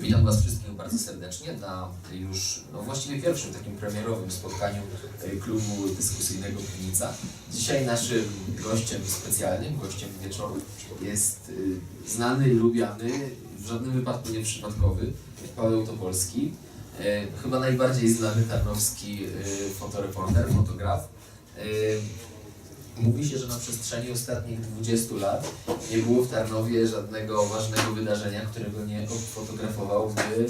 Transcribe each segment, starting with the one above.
Witam Was wszystkich bardzo serdecznie na już no właściwie pierwszym takim premierowym spotkaniu e, klubu dyskusyjnego Piwnica. Dzisiaj naszym gościem specjalnym, gościem wieczoru jest y, znany, lubiany, w żadnym wypadku nie przypadkowy Paweł Topolski. E, Chyba najbardziej znany tarnowski fotoreporter, fotograf. Mówi się, że na przestrzeni ostatnich 20 lat nie było w Tarnowie żadnego ważnego wydarzenia, którego nie obfotografowałby,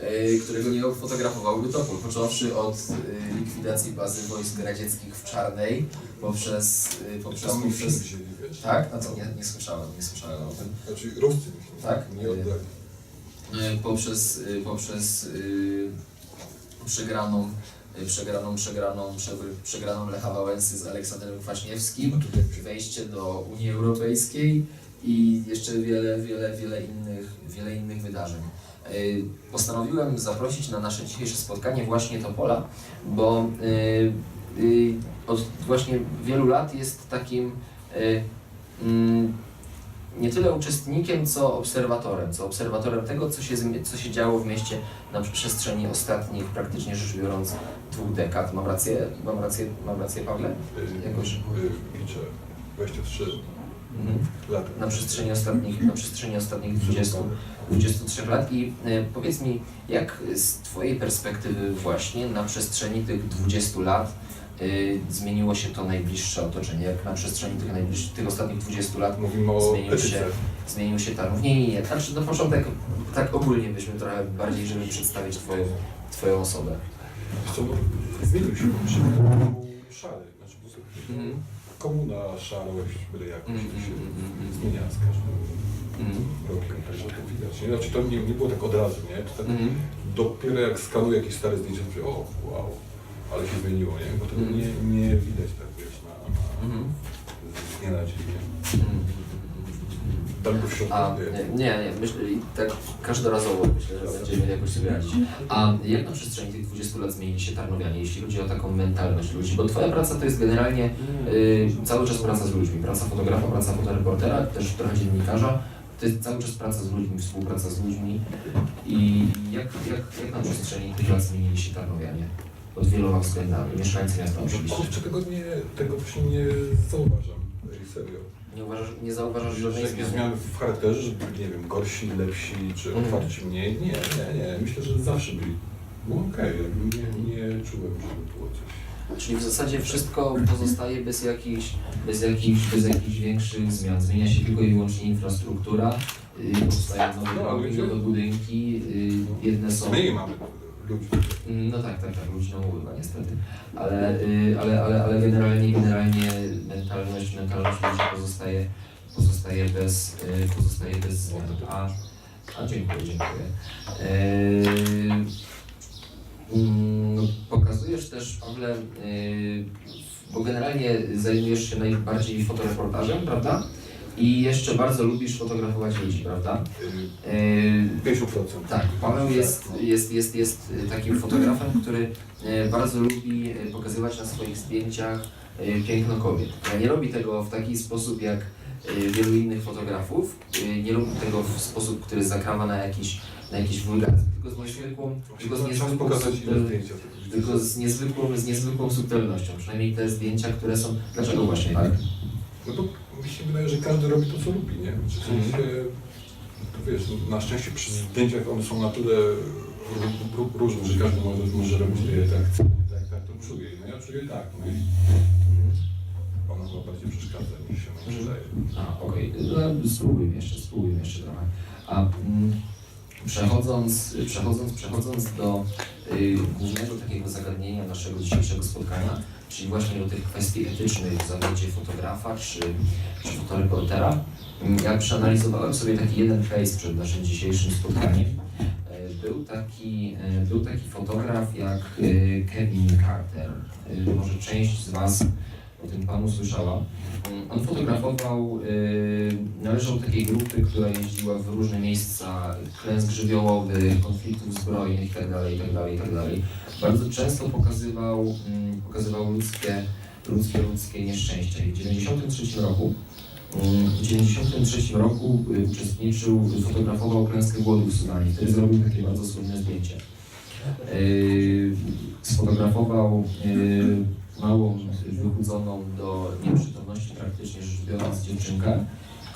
e, którego nie obfotografowałby Topol. Począwszy od e, likwidacji bazy wojsk radzieckich w Czarnej, poprzez... e, poprzez, poprzez tak? A co? Nie, nie słyszałem, nie słyszałem o tym. Znaczy mi Tak. nie oddali. Poprzez, poprzez przegraną, przegraną, przegraną, prze, przegraną Lecha Wałęsy z Aleksandrem Kwaśniewskim, No wejście do Unii Europejskiej i jeszcze wiele, wiele, wiele innych, wiele innych wydarzeń. Y, Postanowiłem zaprosić na nasze dzisiejsze spotkanie właśnie Topola, bo y, y, od właśnie wielu lat jest takim y, mm, nie tyle uczestnikiem, co obserwatorem, co obserwatorem tego, co się, co się działo w mieście na przestrzeni ostatnich, praktycznie rzecz biorąc, dwóch dekad. Mam rację, mam rację, mam rację Pawle? Jakoś- liczę 23 Mhm. lata. Na przestrzeni ostatnich, na przestrzeni ostatnich 20, 23 lat i e, powiedz mi, jak z Twojej perspektywy właśnie na przestrzeni tych 20 lat e, zmieniło się to najbliższe otoczenie? Jak na przestrzeni tych, najbliższych, tych ostatnich 20 lat Mówimy o Zmienił etyce. się. zmienił się Tarnów? Nie, nie, nie. Znaczy na początek tak ogólnie byśmy trochę bardziej, żeby przedstawić Twoją, twoją osobę. Co, zmienił się, był szary. Znaczy, po prostu Mhm. komuna, szarość, byle jakoś Mhm, się mhm, mhm. zmienia z każdym Mhm. rokiem, także to widać. Nie? Znaczy to nie, nie było tak od razu, nie? To tak Mhm. dopiero jak skanuję jakieś stare zdjęcia, to mówię, o wow, ale się zmieniło, nie? Bo tego Mhm. nie, nie widać tak, wiesz, na, na, Mhm. z dnia na dzień, nie? Mhm. Środku, A nie? nie, myślę i tak każdorazowo myślę, że będziemy jakoś sobie radzić. A jak na przestrzeni tych 20 lat zmienili się Tarnowianie, jeśli chodzi o taką mentalność ludzi? Bo Twoja praca to jest generalnie y, cały czas praca z ludźmi. Praca fotografa, praca fotoreportera, też trochę dziennikarza. To jest cały czas praca z ludźmi, współpraca z ludźmi. I jak, jak, jak na przestrzeni tych lat zmienili się Tarnowianie? Pod wieloma względami. Mieszkańcy miasta No oczywiście. kurczę, tego nie, tego właśnie nie zauważam, serio. Nie, uważasz, nie zauważasz Że żadnej jakieś zmiany? zmiany w charakterze, że byli, nie wiem, gorsi, lepsi, czy Mhm. otwarci mniej? Nie, nie, nie. Myślę, że zawsze byli. Było okej, jakby nie, nie czułem, żeby było coś. Czyli w zasadzie wszystko pozostaje bez jakichś, bez jakichś, bez jakichś większych zmian. Zmienia się tylko i wyłącznie infrastruktura, yy, powstają nowe No, drogi, nowe budynki, yy, jedne są... Mniej mamy ludzi. No tak, tak, tak, ludzi no ubywa niestety. Ale, yy, ale, ale, ale generalnie, generalnie mentalność, mentalność ludzi pozostaje, pozostaje bez, yy, pozostaje bez zmian. A, a dziękuję, dziękuję. No, Pokazujesz też, Pawle, bo generalnie zajmujesz się najbardziej fotoreportażem, prawda? I jeszcze bardzo lubisz fotografować ludzi, prawda? Yy, 50%. tak, Paweł jest, jest, jest, jest takim fotografem, który e, bardzo lubi e, pokazywać na swoich zdjęciach e, piękno kobiet. Nie robi tego w taki sposób jak wielu innych fotografów, nie robi tego w sposób, który zakrawa na jakiś, na jakiś wulgaryzm, tylko z niezwykłą, tylko z niezwykłą, subtel- tylko z niezwykłą, z niezwykłą subtelnością. Przynajmniej te zdjęcia, które są... Dlaczego właśnie tak? No bo mi się wydaje, że każdy robi to, co lubi, nie? Czy w sensie, to wiesz, no, na szczęście przy zdjęciach one są na tyle ró- ró- różne, że każdy może, może robić je tak, tak, tak to czuje. No ja czuję tak, no i ona chyba bardziej przeszkadza niż się nam przydaje. A, okej. No, spróbujmy jeszcze, spróbujmy jeszcze trochę. A mm, przechodząc, przechodząc, przechodząc do y, głównego takiego zagadnienia naszego dzisiejszego spotkania, czyli właśnie do tych kwestii etycznych w zawodzie fotografa czy, czy fotoreportera, mm, ja przeanalizowałem sobie taki jeden case przed naszym dzisiejszym spotkaniem. E, Był taki, e, był taki fotograf jak e, Kevin Carter. Może część z Was o tym panu słyszała. On fotografował, y, należał do takiej grupy, która jeździła w różne miejsca klęsk żywiołowych, konfliktów zbrojnych itd., itd., itd. Bardzo często pokazywał, mm, pokazywał ludzkie, ludzkie, ludzkie nieszczęścia. I w 1993 roku Mm, W 1993 roku y, uczestniczył, fotografował klęskę głodu w Sudanie, który zrobił takie bardzo słynne zdjęcie. Y, Sfotografował małą, wychudzoną do nieprzytomności praktycznie rzecz biorąc dziewczynkę,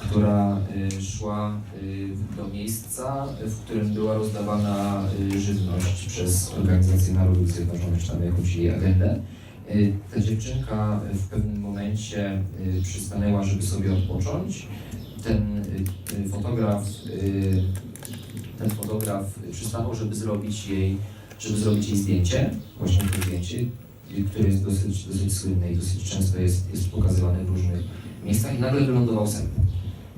która y, szła y, do miejsca, w którym była rozdawana y, żywność przez Organizację Narodów Zjednoczonych, tam jakąś jej agendę. Ta dziewczynka w pewnym momencie przystanęła, żeby sobie odpocząć. Ten fotograf, ten fotograf przystanął, żeby zrobić jej, żeby zrobić jej zdjęcie, właśnie to zdjęcie, y, które jest dosyć, dosyć słynne i dosyć często jest, jest pokazywane w różnych miejscach i nagle wylądował sęp.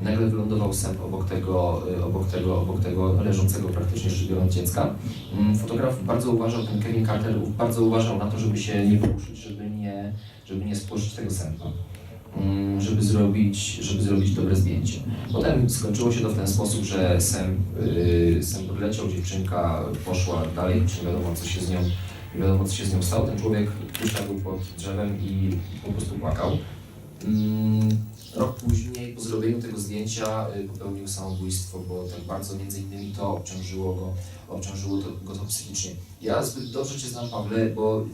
Nagle wylądował sęp obok tego, y, obok tego, obok tego leżącego praktycznie rzecz biorąc dziecka. Mm, Fotograf bardzo uważał, ten Kevin Carter bardzo uważał na to, żeby się nie poruszyć, żeby nie, żeby nie spłożyć tego sępa, Mm, żeby zrobić, żeby zrobić dobre zdjęcie. Potem skończyło się to w ten sposób, że sęp, yy, odleciał, dziewczynka poszła dalej, czy nie wiadomo co się z nią, nie wiadomo co się z nią stało. Ten człowiek usiadł pod drzewem i po prostu płakał. Mm, Rok później, po zrobieniu tego zdjęcia, y, popełnił samobójstwo, bo tak bardzo między innymi to obciążyło go, obciążyło to, go to psychicznie. Ja zbyt dobrze Cię znam, Pawle, bo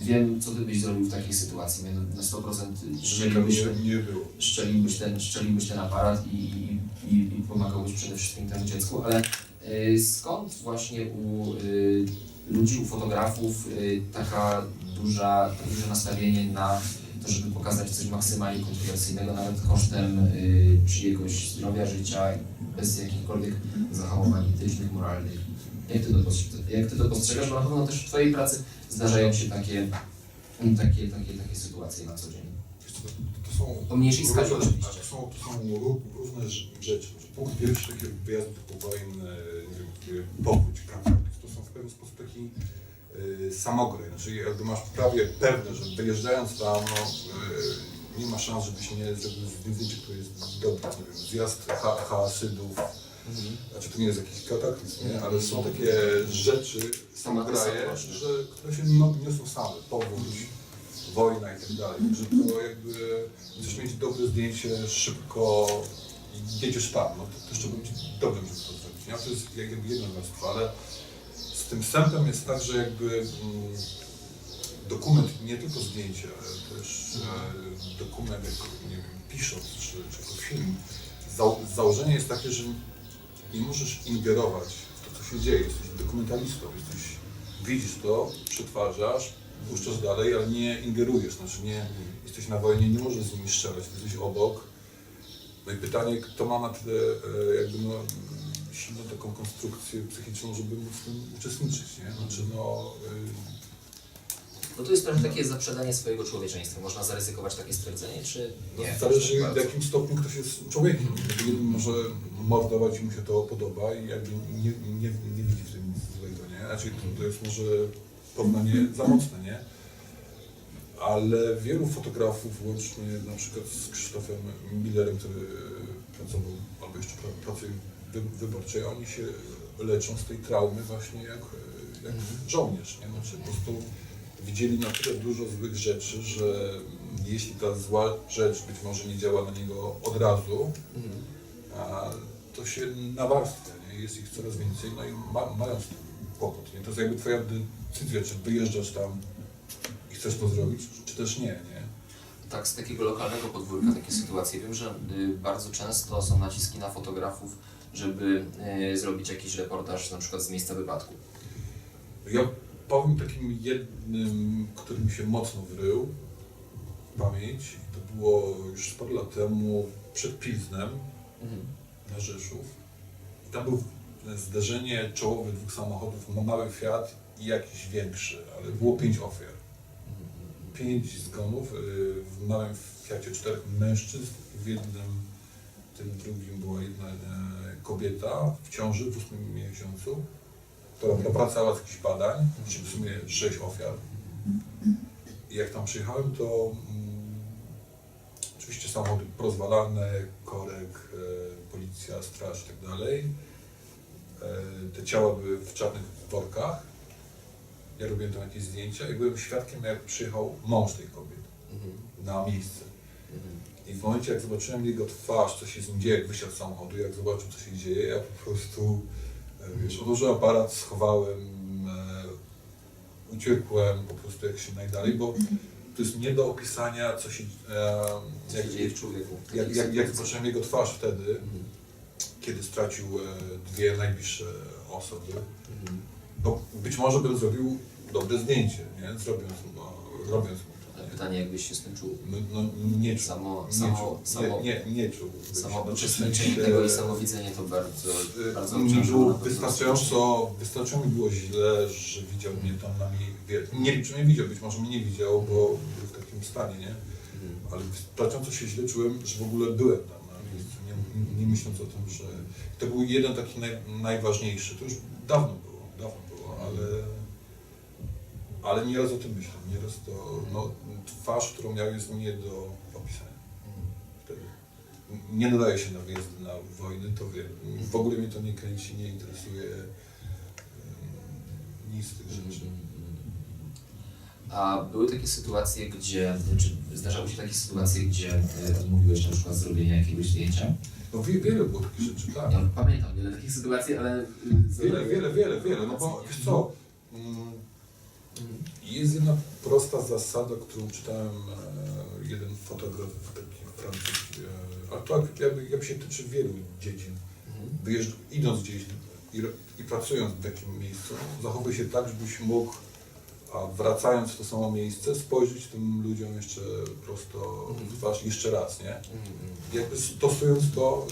wiem, co Ty byś zrobił w takiej sytuacji. Na 100% szczeliłbyś nie, nie było. szczeliłbyś ten, szczeliłbyś ten aparat i, i, i, i pomagałbyś przede wszystkim temu dziecku, ale y, skąd właśnie u y, ludzi, u fotografów y, taka duża, takie duże nastawienie na to, żeby pokazać coś maksymalnie kontrowersyjnego, nawet kosztem y, czyjegoś zdrowia, życia, bez jakichkolwiek zahamowań etycznych, moralnych. Jak ty, to postrze- jak ty to postrzegasz? Bo na pewno też w Twojej pracy zdarzają się takie, takie, takie, takie sytuacje na co dzień. To, są O mniejszej skali oczywiście. To są, to są ró- różne rz- rzeczy. Punkt pierwszy, takie wyjazdy typu wojny, nie wiem, powódź, kampania, pewien sposób taki y, samograj. Znaczy jakby masz prawie pewne, że wyjeżdżając tam, no, y, nie ma szans, żebyś nie zrobił zdjęcie, które jest dobre. Nie wiem, zjazd ha hasydów, znaczy to nie jest jakiś kataklizm, nie? ale są takie rzeczy, samograje, że, które się no, niosą same, powódź, wojna i tak dalej. Że to jakby chcesz mieć dobre zdjęcie szybko i jedziesz tam, no to, to trzeba być dobrym, żeby to zrobić. Nie? To jest jakby jedna warstwa, ale z tym sępem jest tak, że jakby mm, dokument, nie tylko zdjęcie, ale też e, dokument, jako, nie wiem, pisząc czy, czy jako film, zał, założenie jest takie, że nie możesz ingerować w to, co się dzieje. Jesteś dokumentalistą, jesteś, widzisz to, przetwarzasz, puszczasz dalej, ale nie ingerujesz, znaczy nie jesteś na wojnie, nie możesz z nimi strzelać, jesteś obok. No i pytanie, kto ma na tyle e, jakby no, silną taką konstrukcję psychiczną, żeby móc w tym uczestniczyć, nie? Znaczy no, y, No to jest trochę takie zaprzedanie swojego człowieczeństwa. Można zaryzykować takie stwierdzenie, czy nie? Zależy Tak w bardzo. jakim stopniu ktoś jest człowiekiem. Jeden może mordować i mu się to podoba i jakby nie, nie, nie widzi w tym nic złego, nie? Znaczy to, to jest może porównanie za mocne, nie? Ale wielu fotografów, łącznie na przykład z Krzysztofem Millerem, który pracował albo jeszcze pra- pracuje wyborczej, oni się leczą z tej traumy właśnie jak, jak żołnierz, nie? Znaczy po prostu widzieli na tyle dużo złych rzeczy, że jeśli ta zła rzecz być może nie działa na niego od razu, Mhm. a to się nawarstwia, nie? jest ich coraz więcej, no i ma, mają z tym kłopot. Nie? To jest jakby twoja decyzja, czy wyjeżdżasz tam i chcesz to zrobić, czy też nie, nie? Tak, z takiego lokalnego podwórka takie sytuacje. Wiem, że y, bardzo często są naciski na fotografów, żeby y, zrobić jakiś reportaż na przykład z miejsca wypadku. Ja powiem takim jednym, który mi się mocno wrył w pamięć, to było już parę lat temu przed Pilznem, Mhm. na Rzeszów. I tam było zderzenie czołowe dwóch samochodów, ma mały Fiat i jakiś większy, ale było pięć ofiar. Pięć zgonów, y, w małym Fiacie czterech mężczyzn, w jednym, tym drugim była jedna e, kobieta w ciąży w ósmym miesiącu, która wracała z jakichś badań, czyli w sumie sześć ofiar. I jak tam przyjechałem, to mm, oczywiście samochody porozwalane, korek, e, policja, straż i tak dalej. E, te ciała były w czarnych workach. Ja robiłem tam jakieś zdjęcia i byłem świadkiem, jak przyjechał mąż tej kobiety Mhm. na miejsce. Mhm. I w momencie, jak zobaczyłem jego twarz, co się z nim dzieje, jak wysiadł z samochodu, jak zobaczył, co się dzieje, ja po prostu, e, wiesz, odłożyłem aparat, schowałem, e, uciekłem po prostu jak się najdalej, bo to jest nie do opisania, co się, e, jak, dzieje w człowieku? jak, jak, jak zobaczyłem jego twarz wtedy, Mhm. kiedy stracił e, dwie najbliższe osoby, Mhm. bo być może bym zrobił dobre zdjęcie, nie? Zrobiąc, no, robiąc mu? Pytanie, jakbyś się z tym czuł? No, no, nie czuł. Samo, nie samo, czuł. samo, Nie, nie, nie czuł. samo uczestniczenie w sensie, tego i samo widzenie to bardzo, e, bardzo mi było wystarczająco, wystarczająco mi było źle, że widział mnie tam na mnie, nie wiem czy mnie widział, być może mnie nie widział, bo był w takim stanie, nie? Mhm. Ale wystarczająco się źle czułem, że w ogóle byłem tam na miejscu, nie, nie myśląc o tym, że to był jeden taki naj, najważniejszy, to już dawno było, dawno było, ale, ale nieraz o tym myślę, nieraz to, no, twarz, którą miał jest nie do opisania wtedy. Nie nadaje się na wyjazdy na wojny, to wiem, w ogóle mnie to nie kręci, nie interesuje nic z tych rzeczy. A były takie sytuacje, gdzie, czy zdarzały się takie sytuacje, gdzie odmówiłeś na przykład zrobienia jakiegoś zdjęcia? No wie, wiele było takich rzeczy, tak. Ja pamiętam wiele takich sytuacji, ale... y, Wiele, wiele, wiele, wiele, no bo wiesz co, mm, jest jedna prosta zasada, którą czytałem, e, jeden fotograf taki francuski, e, a to jakby, jakby się tyczy wielu dziedzin. Mhm. Wyjeżdż, idąc gdzieś i, i pracując w takim miejscu, zachowuj się tak, żebyś mógł, a wracając w to samo miejsce, spojrzeć tym ludziom jeszcze prosto w twarz jeszcze raz, nie? Mhm. jakby stosując to,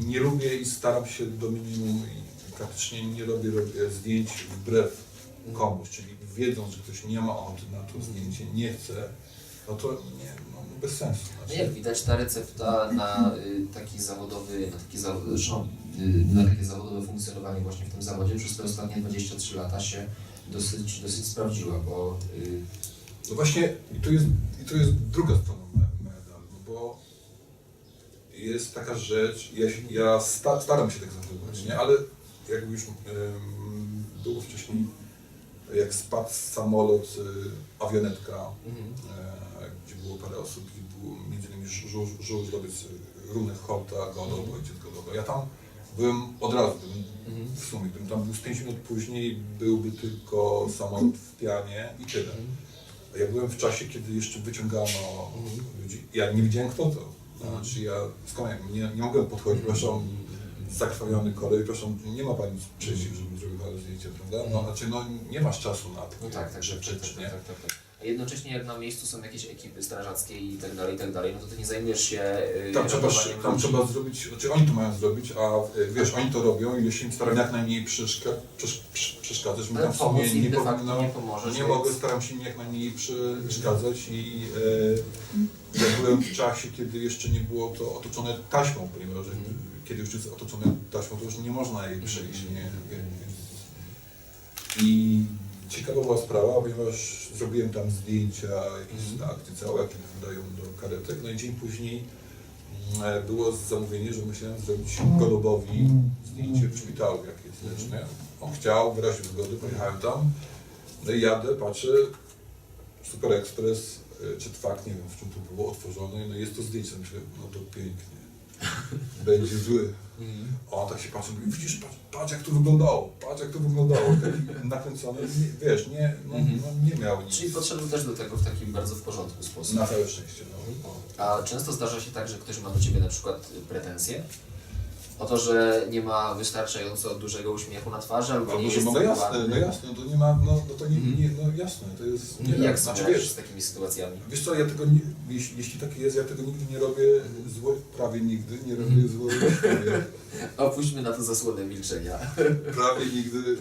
y, nie lubię i staram się do minimum i praktycznie nie robię, robię zdjęć wbrew komuś, czyli wiedząc, że ktoś nie ma ochoty na to zdjęcie, nie chce, no to nie, no bez sensu. No Znaczy, jak widać, ta recepta na y, taki zawodowy, na, taki zresztą, y, na takie zawodowe funkcjonowanie właśnie w tym zawodzie przez te ostatnie 23 lata się dosyć, dosyć sprawdziła, bo y, no właśnie i tu jest, i tu jest druga strona me- medalu, no bo jest taka rzecz, ja, się- ja sta, staram się tak zachowywać, nie? ale jakby już było wcześniej, jak spadł samolot, y, awionetka, e, gdzie było parę osób, między innymi Żółż Żółż Dobiec, Runek Hołta, Godobo, ojciec Godobo. Ja tam byłem od razu, byłem, w sumie, gdybym tam był z 5 minut później, byłby tylko samolot w pianie i tyle. A ja byłem w czasie, kiedy jeszcze wyciągano ludzi. Ja nie wiedziałem kto to. Znaczy ja skąd ja nie, nie mogłem podchodzić, proszę, zakrwawiony kolej, proszę, nie ma pani przejścia, żebym zrobił panu zdjęcie, prawda? No, znaczy no nie masz czasu na to. no tak, także tak, tak, tak, tak, tak. A jednocześnie jak na miejscu są jakieś ekipy strażackie i tak dalej, i tak dalej, no to ty nie zajmujesz się y, Tam trzeba, tam trzeba zrobić, znaczy oni to mają zrobić, a y, wiesz, oni to robią i się im staram jak najmniej przeszka, przesz, przesz, przeszkadzać. Mi tam w sumie nie powinno, nie pomożesz, nie więc- mogę, staram się im jak najmniej przeszkadzać i e, ja byłem w czasie, kiedy jeszcze nie było to otoczone taśmą, ponieważ Mhm. Kiedy już jest otoczone taśmą, to już nie można jej przejść, nie? I ciekawa była sprawa, ponieważ zrobiłem tam zdjęcia, jakieś Mhm. akty całe, jakie wydają do karetek, no i dzień później mm, było zamówienie, że musiałem zrobić Golubowi zdjęcie w szpitalu, jak jest leczne. On chciał, wyraził zgodę, pojechałem tam, no i jadę, patrzę, Super Express, y, czy fakt, nie wiem w czym to było otworzone, no jest to zdjęcie, myślę, no to pięknie, będzie zły. Mhm. A on tak się patrzy, mówi, widzisz, patrz, patrz jak to wyglądało, patrz jak to wyglądało, taki nakręcony, nie, wiesz, nie, no, Mhm. no, nie miał nic. Czyli podszedł też do tego w taki bardzo w porządku sposób. Na całe szczęście, no. A często zdarza się tak, że ktoś ma do Ciebie na przykład pretensje o to, że nie ma wystarczająco dużego uśmiechu na twarzy, albo nie Albo, że jest no, tak jasne, no jasne, to nie ma, no, no to nie, Mhm. nie, no jasne, to jest, nie jak znaczy, wiesz, z takimi sytuacjami? wiesz co, ja tego nie, jeśli, jeśli tak jest, ja tego nigdy nie robię zło, prawie nigdy nie robię Mhm. złośliwie, Opuśćmy na to zasłonę milczenia. prawie nigdy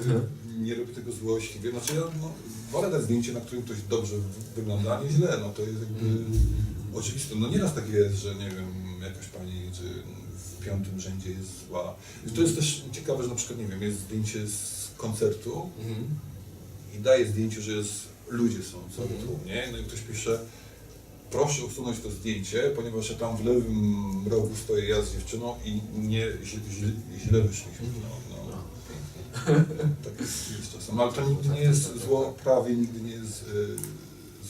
nie robię tego złośliwie, znaczy ja no, wolę dać zdjęcie, na którym ktoś dobrze wy- wygląda, a nie źle, no to jest jakby oczywiste, no nieraz tak jest, że nie wiem, jakaś pani czy piątym rzędzie jest zła. I to jest też ciekawe, że na przykład, nie wiem, jest zdjęcie z koncertu, Mhm. i daje zdjęcie, że jest, ludzie są cały Mhm. tłum, nie? No i ktoś pisze, proszę usunąć to zdjęcie, ponieważ ja tam w lewym rogu stoję ja z dziewczyną i nie, źle, źle, wyszliśmy. No, no, No. pięknie. Tak jest, jest czasem, ale to nigdy nie jest zło, prawie nigdy nie jest y?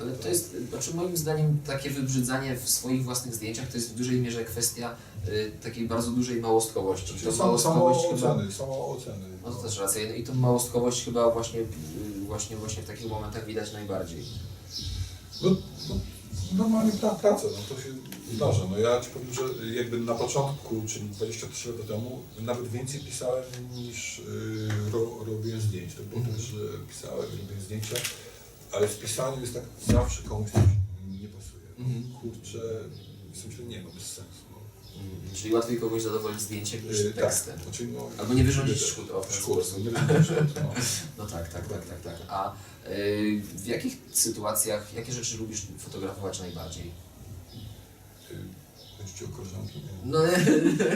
Ale to jest, znaczy moim zdaniem takie wybrzydzanie w swoich własnych zdjęciach to jest w dużej mierze kwestia y, takiej bardzo dużej małostkowości. Znaczy, To samo, małostkowość samo chyba, oceny, samo oceny. no to też racja, i tą małostkowość chyba właśnie, y, właśnie, właśnie w takich momentach widać najbardziej. No, no, normalnie pra, praca, no to się zdarza. No ja ci powiem, że jakby na początku, czyli 23 lata temu, nawet więcej pisałem niż yy, ro, robiłem zdjęć. To było Mhm. też, że pisałem, robiłem zdjęcia, ale w pisaniu jest tak, zawsze komuś coś nie pasuje. Mhm. Kurczę, sensie nie, no bez sensu. Mm, Czyli łatwiej kogoś zadowolić zdjęciem niż Yy, tekstem. tak, znaczy, no, Albo nie wyrządzić szkód, o, szkód, nie wyrządzić szkód, no. No tak, tak, tak, tak, tak. A y, w jakich sytuacjach, jakie rzeczy lubisz fotografować najbardziej? Yy, Chodzi o koleżanki? Nie. No,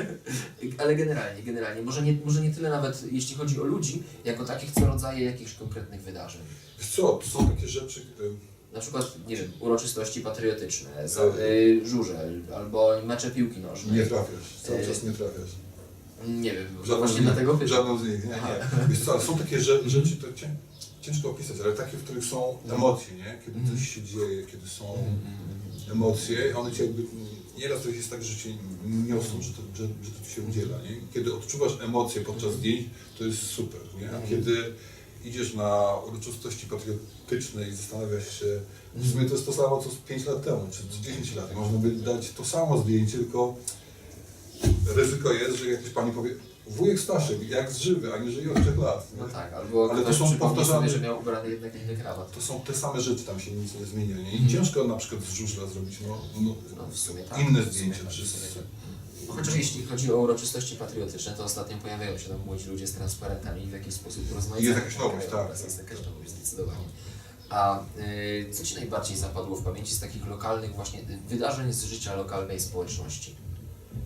ale generalnie, generalnie. Może nie, może nie tyle nawet jeśli chodzi o ludzi, jako takich, co rodzaje jakichś konkretnych wydarzeń. Co, to są takie rzeczy, Na przykład, nie wiem, uroczystości patriotyczne, za, y, żurzel, albo mecze piłki nożnej. nie trafiasz, cały Yy, czas nie trafiasz. Nie wiem, Żadną właśnie z nich- dlatego pytam. Żadną z nich, nie, nie. Wiesz co, ale są takie rze- rzeczy, to cię, ciężko opisać, ale takie, w których są emocje, nie? Kiedy Mhm. coś się dzieje, kiedy są mm. emocje, one cię jakby, nieraz to jest tak, że cię niosą, że to, że, że to ci się udziela, nie? Kiedy odczuwasz emocje podczas zdjęć, to jest super, nie? A Mhm. kiedy idziesz na uroczystości patriotyczne i zastanawiasz się, w sumie to jest to samo, co z 5 lat temu, czy z 10 lat, można by dać to samo zdjęcie, tylko ryzyko jest, że jakaś pani powie, wujek Staszek, jak żywy, a nie żyje od 3 lat. Nie? No tak, albo Ale to ktoś są przypomni powtarzane- sobie, że miał ubrany jednak inny krawat. To są te same rzeczy, tam się nic nie zmienia. Nie? I Mhm. ciężko na przykład z żużla zrobić no, no, No w sumie tak. inne w sumie zdjęcie. tak, Czy w sumie z, tak. Chociaż jeśli chodzi o uroczystości patriotyczne, to ostatnio pojawiają się tam młodzi ludzie z transparentami i w jakiś sposób rozmaicają Jest jakaś nowość, krajobraz, tak, Jest tak. jakaś nowość, zdecydowanie. A y, co Ci najbardziej zapadło w pamięci z takich lokalnych właśnie wydarzeń z życia lokalnej społeczności?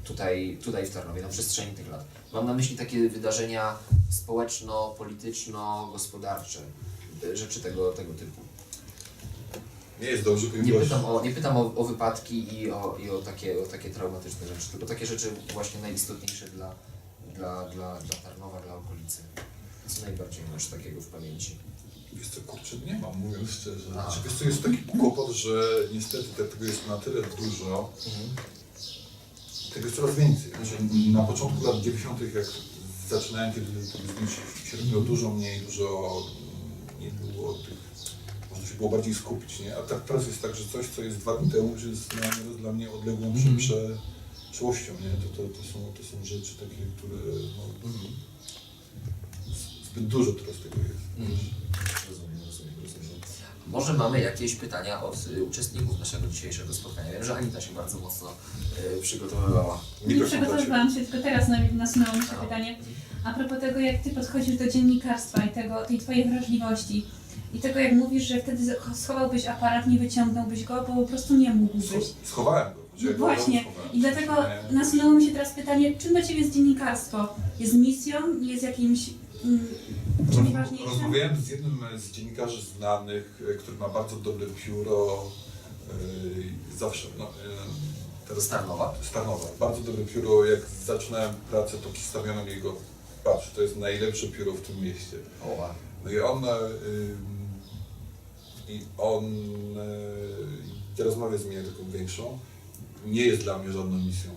Tutaj, tutaj w Tarnowie, na przestrzeni tych lat. Mam na myśli takie wydarzenia społeczno-polityczno-gospodarcze, y, rzeczy tego, tego typu. Nie jest dobrze, Nie pytam o, nie pytam o, o wypadki i o, i o, takie, o takie traumatyczne rzeczy, tylko takie rzeczy właśnie najistotniejsze dla, dla, dla, dla Tarnowa, dla okolicy. Co najbardziej masz takiego w pamięci? wiesz co, kurczę, nie mam, mówiąc szczerze. A. Znaczy, wiesz co, jest taki kłopot, że niestety te- tego jest na tyle dużo, tego jest coraz więcej. Znaczy, na początku lat 90. jak zaczynałem, kiedy zdjęć się robiło dużo mniej, dużo nie było tych, było bardziej skupić, nie? A tak teraz jest tak, że coś, co jest dwa dni temu, już jest dla mnie, dla mnie odległą Mhm. prze, prze, przeszłością, nie? To, to, to, są, to są rzeczy takie, które no, z- zbyt dużo teraz tego jest. Mhm. Rozumiem, rozumiem, rozumiem. Może mamy jakieś pytania od y, uczestników naszego dzisiejszego spotkania. Wiem, że Anita się bardzo mocno y, przygotowywała. Nie dla przygotowywałam się, tylko teraz na- nasunęło mi się A. pytanie. A propos tego, jak ty podchodzisz do dziennikarstwa i tego, tej twojej wrażliwości i tego, jak mówisz, że wtedy schowałbyś aparat, nie wyciągnąłbyś go, bo po prostu nie mógłbyś. Scho- Schowałem go. No go właśnie. I dlatego nasunęło mi się teraz pytanie, czym dla ciebie jest dziennikarstwo? Jest misją? Jest jakimś mm, czymś ważniejszym? Rozmawiałem z jednym z dziennikarzy znanych, e, który ma bardzo dobre pióro. e, Zawsze, no, e, teraz Z Tarnowa? z Tarnowa. Bardzo dobre pióro. Jak zaczynałem pracę, to przedstawiono mi jego. Patrz, to jest najlepsze pióro w tym mieście. O, No i on. ym, I on. e, Ja rozmawiam z mnie taką większą. Nie jest dla mnie żadną misją.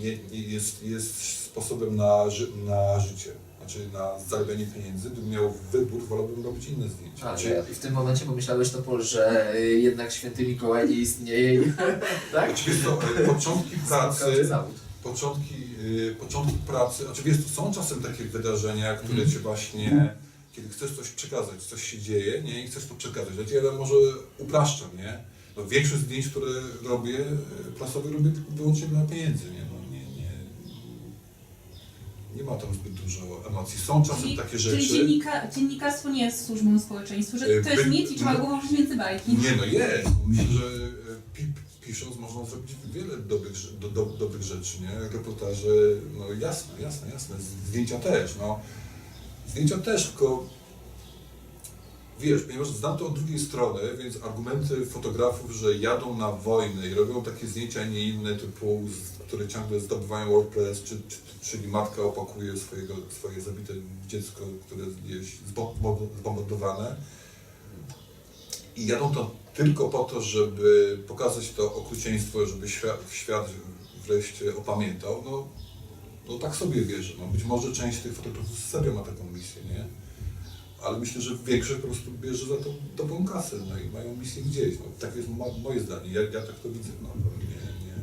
Nie, nie jest, jest sposobem na, ży, na życie. Znaczy na zarabianie pieniędzy. Gdybym miał wybór, wolałbym robić inne zdjęcia. A, Znaczy, i w tym momencie pomyślałeś to, Paul, że y, jednak święty Mikołaj nie istnieje tak? znaczy, wiesz co, e, początki pracy. Początki, początki pracy, znaczy wiesz, to są czasem takie wydarzenia, które Mhm. cię właśnie, kiedy chcesz coś przekazać, coś się dzieje, nie, i chcesz to przekazać. Ja może upraszczam, nie? No, większość zdjęć, które robię, y, prasowe robię wyłącznie dla pieniędzy, nie? No, nie, nie, nie ma tam zbyt dużo emocji. Są czasem Czyli, takie czyli rzeczy. dziennika, dziennikarstwo nie jest służbą społeczeństwu, że to jest by- mit i trzeba no- go włożyć między bajki. Nie, no jest. Myślę, że e, pi, pisząc można zrobić wiele dobrych, do, do, dobrych rzeczy, nie? Reportaże, no jasne, jasne, jasne. Zdjęcia też, no. Zdjęcia też, tylko wiesz, ponieważ znam to od drugiej strony, więc argumenty fotografów, że jadą na wojnę i robią takie zdjęcia, nie inne, typu, które ciągle zdobywają WordPress, czy, czy, czyli matka opakuje swojego, swoje zabite dziecko, które jest zbo- zbombardowane, i jadą to tylko po to, żeby pokazać to okrucieństwo, żeby świat, świat wreszcie opamiętał, no, no tak sobie wierzę. No, być może część tych fotografów serio ma taką misję, nie? Ale myślę, że większość po prostu bierze za to dobrą kasę, no i mają misję gdzieś. No, tak jest mo- moje zdanie, ja, ja tak to widzę. No, nie, nie.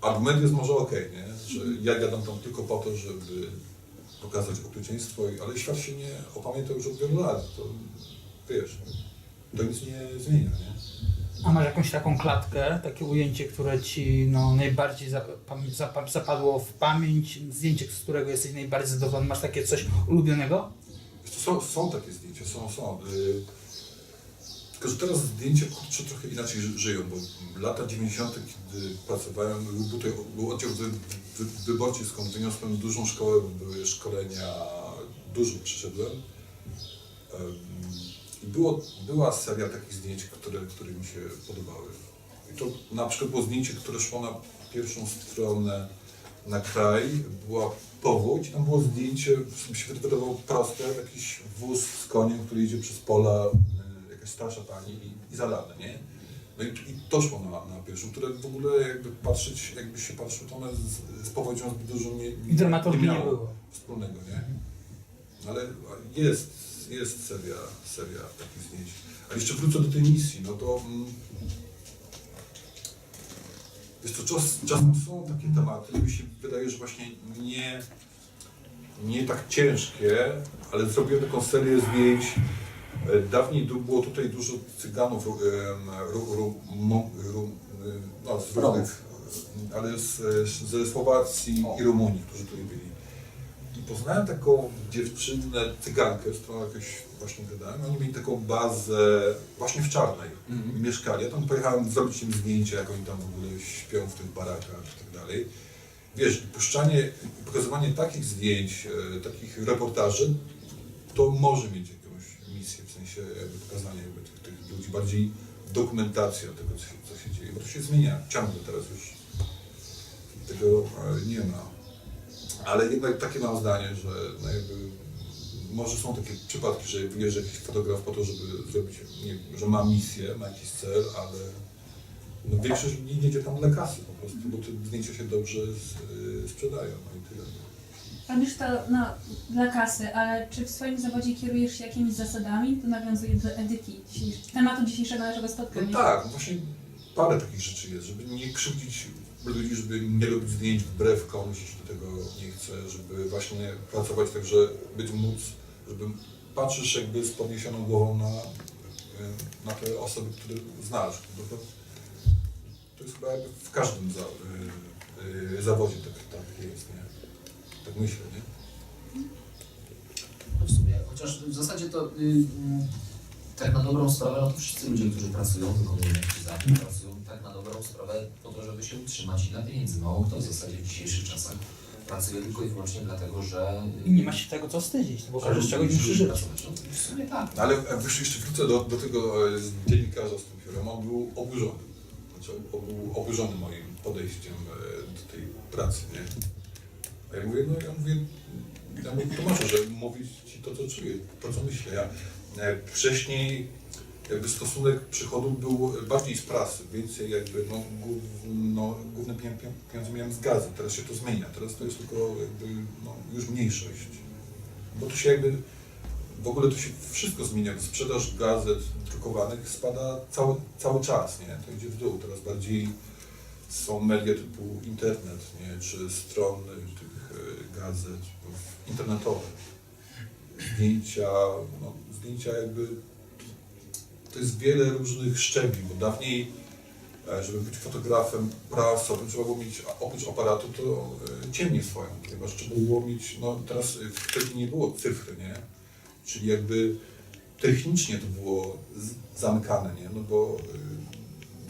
Argument jest może okej, nie? Że ja gadam tam tylko po to, żeby pokazać okrucieństwo, ale świat się nie opamiętał już od wielu lat. To wiesz, to nic nie zmienia, nie? A masz jakąś taką klatkę, takie ujęcie, które ci no, najbardziej zapadło w pamięć, zdjęcie, z którego jesteś najbardziej zadowolony? Masz takie coś ulubionego? Są, są takie zdjęcia, są, są. Y, Tylko, że teraz zdjęcia kurczę trochę inaczej ży- żyją, bo lata 90., kiedy pracowałem, był, tutaj, był oddział wy, wy, wyborczy, skąd wyniosłem dużą szkołę, były szkolenia, dużo przyszedłem. Em, I było, była seria takich zdjęć, które, które mi się podobały. I to na przykład było zdjęcie, które szło na pierwszą stronę na kraj, była powódź, tam było zdjęcie, mi się wydawało proste, jakiś wóz z koniem, który idzie przez pola, y, jakaś starsza pani i, i zalane, nie? No i, i to szło na, na pierwszą, które w ogóle jakby patrzeć, jakby się patrzył, to one z, z powodzią zbyt dużo nie, I dramaturgii nie miało było. wspólnego, nie? Ale jest, jest seria, seria takich zdjęć. A jeszcze wrócę do tej misji, no to... Mm, Wiesz co, czas, czasem są takie tematy, mi się wydaje, że właśnie nie, nie tak ciężkie, ale zrobiłem taką serię zdjęć. E, Dawniej było tutaj dużo cyganów, ru, ru, ru, y, no, z różnych, ale z, ze Słowacji i Rumunii, którzy tutaj byli. Poznałem taką dziewczynę, cygankę, z którą jakoś właśnie gadałem. Oni mieli taką bazę właśnie w Czarnej. Mhm. Mieszkali. Ja tam pojechałem zrobić im zdjęcia, jak oni tam w ogóle śpią w tych barakach i tak dalej. Wiesz, puszczanie, pokazywanie takich zdjęć, e, takich reportaży, to może mieć jakąś misję, w sensie jakby pokazanie jakby tych, tych ludzi, bardziej dokumentacja tego, co się, co się dzieje, bo to się zmienia ciągle teraz już. Tego e, nie ma. Ale jednak takie mam zdanie, że no jakby może są takie przypadki, że wyjeżdża jakiś fotograf po to, żeby zrobić, nie że ma misję, ma jakiś cel, ale no większość nie jedzie tam dla kasy po prostu, bo te zdjęcia się dobrze z, y, sprzedają, no i tyle. Robisz to no, dla kasy, ale czy w swoim zawodzie kierujesz się jakimiś zasadami? To nawiązuje do etyki, tematu dzisiejszego naszego spotkania. No tak, właśnie parę takich rzeczy jest, żeby nie krzywdzić ludzi, żeby nie robić zdjęć wbrew komuś, jeśli tego nie chce, żeby właśnie pracować tak, że być móc, żeby patrzysz jakby z podniesioną głową na, na te osoby, które znasz. Bo to, to jest chyba w każdym za, y, y, zawodzie tak, tak jest, nie? Tak myślę, nie? No chociaż w zasadzie to y, mm, tak na dobrą sprawę, no to wszyscy ludzie, którzy pracują, wykonują jakiś zawód, pracują dobrą sprawę po to, żeby się utrzymać i dla pieniędzy. Mało kto w zasadzie w dzisiejszych czasach pracuje tylko i wyłącznie dlatego, że... I nie ma się tego co wstydzić, bo każdy z czegoś musi żyć. No, w sumie tak. No, Ale wiesz, jeszcze wrócę do, do tego z dziennikarza z tym piórem. On był oburzony. Znaczy, on był oburzony moim podejściem e, do tej pracy, nie? A ja mówię, no ja mówię, ja mówię Tomaszu, że mówić ci to, co czuję, to, co myślę. Ja e, wcześniej jakby stosunek przychodu był bardziej z prasy, więcej jakby, no, no główne pie- pie- pieniądze miałem z gazy. Teraz się to zmienia. Teraz to jest tylko jakby, no, już mniejszość. Bo tu się jakby w ogóle to się wszystko zmienia. Sprzedaż gazet drukowanych spada cały, cały czas, nie? To idzie w dół. Teraz bardziej są media typu internet, nie? Czy strony tych e, gazet internetowe. Zdjęcia, no, zdjęcia jakby to jest wiele różnych szczebli, bo dawniej e, żeby być fotografem prasowym, trzeba było mieć, oprócz aparatu, to e, ciemnię swoją, ponieważ trzeba było mieć, no teraz e, wtedy nie było cyfry, nie? Czyli jakby technicznie to było zamykane, nie? No bo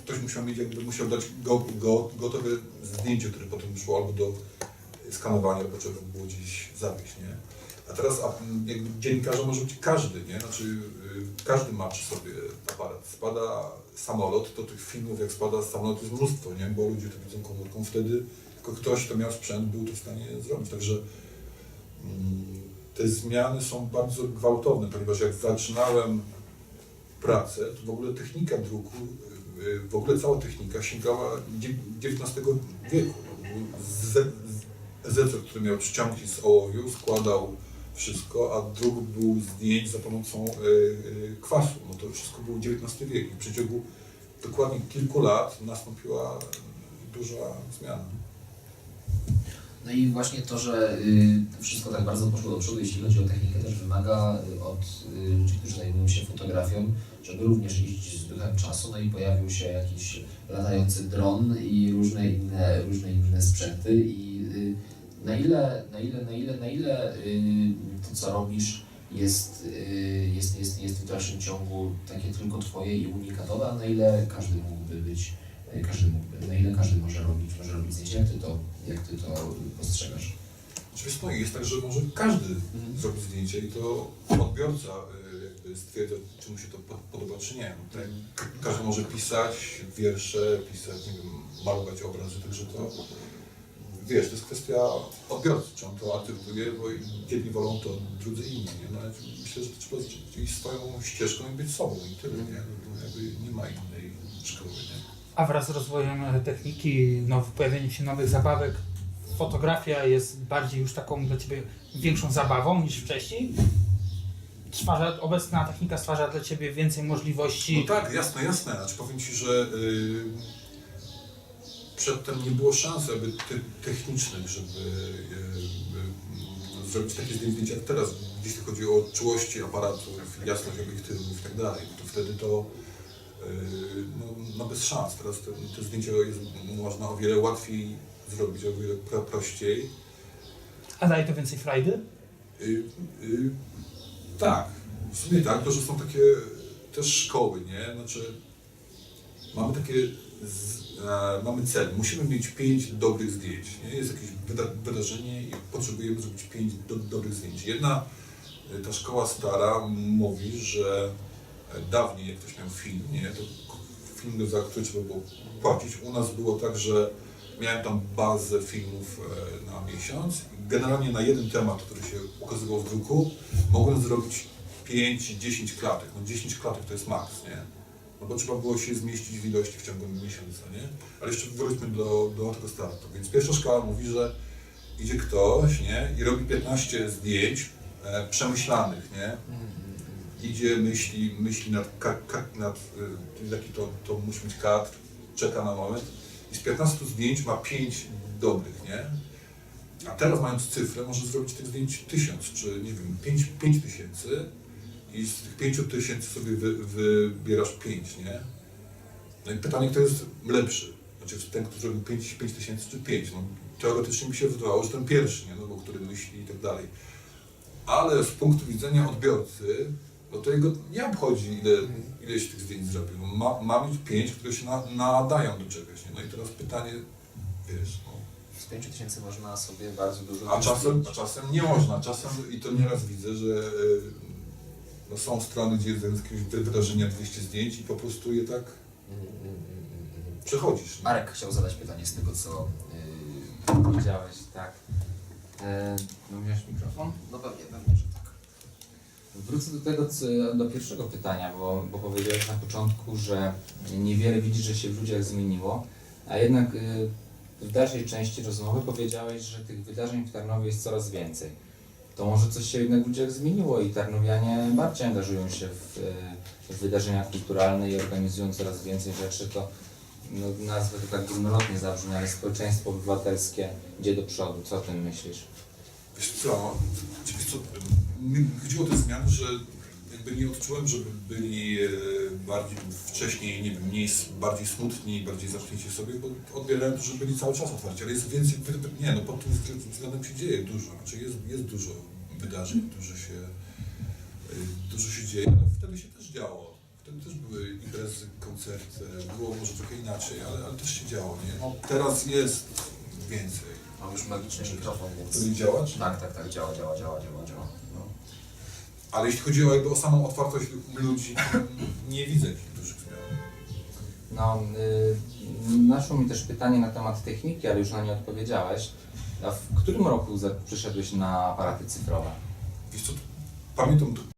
ktoś musiał mieć, jakby musiał dać go, go, gotowe zdjęcie, które potem szło albo do skanowania, albo trzeba było gdzieś zawieźć, nie? A teraz jakby dziennikarza może być każdy, nie? Znaczy y, każdy ma przy sobie aparat. Spada samolot, to tych filmów jak spada samolot jest mnóstwo, nie? Bo ludzie to widzą komórką, wtedy tylko ktoś, kto miał sprzęt, był to w stanie zrobić. Także mm, te zmiany są bardzo gwałtowne, ponieważ jak zaczynałem pracę, to w ogóle technika druku, y, w ogóle cała technika sięgała XIX wieku. Z- Zecek, który miał czcionki z ołowiu, składał wszystko, a druk był zdjęć za pomocą y, y, kwasu. No to wszystko było XIX wiek i w przeciągu dokładnie kilku lat nastąpiła duża zmiana. No i właśnie to, że y, wszystko tak bardzo poszło do przodu, jeśli chodzi o technikę, też wymaga y, od y, ludzi, którzy zajmują się fotografią, żeby również iść z duchem czasu, no i pojawił się jakiś latający dron i różne inne, różne inne sprzęty i na ile, na ile, na ile, na ile y, to, co robisz, jest, y, jest, jest, jest w dalszym ciągu takie tylko Twoje i unikatowe, a na ile każdy mógłby być, y, każdy mógłby, na ile każdy może robić, może robić zdjęcia, jak Ty to, jak ty to postrzegasz? Oczywiście no jest tak, że może każdy Mhm. zrobić zdjęcie i to odbiorca jakby stwierdza, czy mu się to po- podoba, czy nie. No, tak, ka- każdy może pisać wiersze, pisać, nie wiem, malować obrazy, także to wiesz, to jest kwestia odbiorcy, czy on to artykułuje, bo jedni wolą to, drudzy inni. Nie? No, ale myślę, że trzeba iść swoją ścieżką i być sobą i tyle, nie? No, jakby nie ma innej szkoły, nie? A wraz z rozwojem techniki, no, pojawieniem się nowych zabawek, fotografia jest bardziej już taką dla Ciebie większą zabawą niż wcześniej? Stwarza, obecna technika stwarza dla Ciebie więcej możliwości. No tak, jasne, jasne. Znaczy powiem Ci, że y, przedtem nie było szans aby te, technicznych, żeby y, y, zrobić takie zdjęcia jak teraz, jeśli chodzi o czułości aparatów, jasność obiektywów i tak dalej. To wtedy to y, no, no bez szans. Teraz te, te zdjęcia jest, można o wiele łatwiej zrobić, o wiele pro, prościej. A daje to więcej frajdy? Y, y, tak, w sumie tak, to że są takie też szkoły, nie? Znaczy, mamy takie, z, e, mamy cel, musimy mieć pięć dobrych zdjęć, nie? Jest jakieś wyda wydarzenie i potrzebujemy zrobić pięć do dobrych zdjęć. Jedna, y, ta szkoła stara mówi, że e, dawniej jak ktoś miał film, nie? To film, za który trzeba było płacić. U nas było tak, że miałem tam bazę filmów e, na miesiąc. Generalnie na jeden temat, który się ukazywał w druku, mogłem zrobić 5-10 klatek. No 10 klatek to jest maks, nie? No bo trzeba było się zmieścić w ilości w ciągu miesiąca, nie? Ale jeszcze wróćmy do, do tego startu. Więc pierwsza szkoła mówi, że idzie ktoś, nie? I robi 15 zdjęć e, przemyślanych, nie? Idzie, myśli, myśli nad, ka, ka, nad y, to, to musi być kadr, czeka na moment i z 15 zdjęć ma 5 dobrych, nie? A teraz mając cyfrę, może zrobić tych zdjęć 1000, czy nie wiem, 5, 5 tysięcy i z tych 5 tysięcy sobie wy, wybierasz 5, nie? No i pytanie, kto jest lepszy? Znaczy ten, kto zrobił 5, 5 tysięcy czy 5? No, teoretycznie mi się wydawało, że ten pierwszy, nie? No, bo który myśli i tak dalej. Ale z punktu widzenia odbiorcy, no to jego nie obchodzi, ile, ileś tych zdjęć zrobił. No, ma, ma mieć 5, które się na, nadają do czegoś, nie? No i teraz pytanie, wiesz, no, Z 5 tysięcy można sobie bardzo dużo a czasem, a czasem nie można, czasem i to nieraz widzę, że y, no są strony, gdzie jest jakiegoś wy- wydarzenia 200 zdjęć i po prostu je tak przechodzisz. nie? Marek chciał zadać pytanie z tego, co... Yy, Powiedziałeś, tak. E, no wziąć mikrofon? no pewnie, pewnie, że tak. Wrócę do tego, co, do pierwszego pytania, bo, bo powiedziałeś na początku, że niewiele widzisz, że się w ludziach zmieniło, a jednak y, w dalszej części rozmowy powiedziałeś, że tych wydarzeń w Tarnowie jest coraz więcej. To może coś się jednak w ludziach zmieniło i tarnowianie bardziej angażują się w, y, w wydarzenia kulturalne i organizują coraz więcej rzeczy, to no, nazwę to tak górnolotnie zabrzmi, ale społeczeństwo obywatelskie idzie do przodu. Co o tym myślisz? Wiesz co, wiesz co, chodziło o te zmiany, że jakby nie odczułem, żeby byli e, bardziej wcześniej, nie wiem, mniej, bardziej smutni, bardziej zamknięci w sobie, bo odbierałem to, że byli cały czas otwarci, ale jest więcej, nie no, pod tym wzglę- względem się dzieje dużo, znaczy jest, jest dużo wydarzeń, dużo się, e, dużo się dzieje, ale wtedy się też działo. Wtedy też były imprezy, koncerty, było może trochę inaczej, ale, ale też się działo, nie? No, teraz jest więcej. Mam już magiczny mikrofon, To więc... nie działa, czy? Tak, tak, tak, działa, działa, działa, działa, działa. Ale jeśli chodzi o, jakby o samą otwartość ludzi, nie widzę jakichś dużych zmian. No, y, naszło mi też pytanie na temat techniki, ale już na nie odpowiedziałeś. A w którym roku za- przyszedłeś na aparaty cyfrowe? Wiesz co, pamiętam